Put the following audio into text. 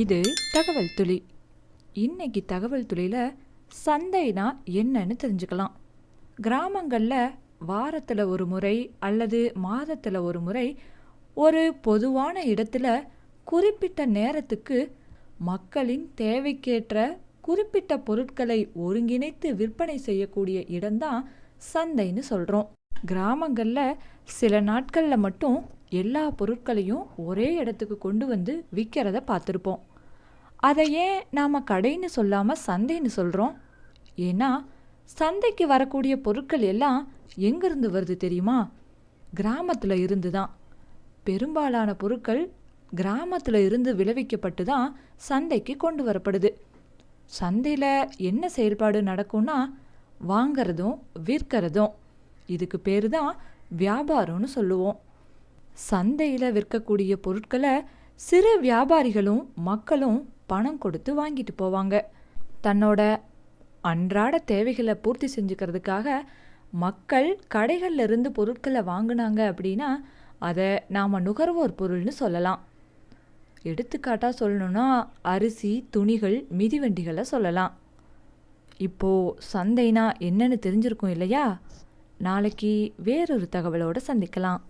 இது தகவல் துளி. இன்னைக்கு தகவல் துளியில் சந்தைனா என்னன்னு தெரிஞ்சுக்கலாம். கிராமங்களில் வாரத்தில் ஒரு முறை அல்லது மாதத்தில் ஒரு முறை ஒரு பொதுவான இடத்துல குறிப்பிட்ட நேரத்துக்கு மக்களின் தேவைக்கேற்ற குறிப்பிட்ட பொருட்களை ஒருங்கிணைத்து விற்பனை செய்யக்கூடிய இடம்தான் சந்தைன்னு சொல்கிறோம் கிராமங்களில் சில நாட்களில் மட்டும் எல்லா பொருட்களையும் ஒரே இடத்துக்கு கொண்டு வந்து விற்கிறத பார்த்துருப்போம். அதை ஏன் நாம் கடைன்னு சொல்லாமல் சந்தைன்னு சொல்கிறோம் ஏன்னா சந்தைக்கு வரக்கூடிய பொருட்கள் எல்லாம் எங்கேருந்து வருது தெரியுமா? கிராமத்தில் இருந்து தான். பெரும்பாலான பொருட்கள் கிராமத்தில் இருந்து விளைவிக்கப்பட்டு தான் சந்தைக்கு கொண்டு வரப்படுது. சந்தையில் என்ன செயல்பாடு நடக்கும்னா வாங்கிறதும் விற்கிறதும். இதுக்கு பேர் தான் வியாபாரம்னு சொல்லுவோம். சந்தையில் விற்கக்கூடிய பொருட்களை சிறு வியாபாரிகளும் மக்களும் பணம் கொடுத்து வாங்கிட்டு போவாங்க. தன்னோட அன்றாட தேவைகளை பூர்த்தி செஞ்சுக்கிறதுக்காக மக்கள் கடைகளில் இருந்து பொருட்களை வாங்கினாங்க அப்படின்னா அதை நாம் நுகர்வோர் பொருள்னு சொல்லலாம். எடுத்துக்காட்டாக சொல்லணும்னா அரிசி துணிகள் மிதிவண்டிகளை சொல்லலாம். இப்போது சந்தைனா என்னன்னு தெரிஞ்சிருக்கும் இல்லையா? நாளைக்கு வேறொரு தகவலோடு சந்திக்கலாம்.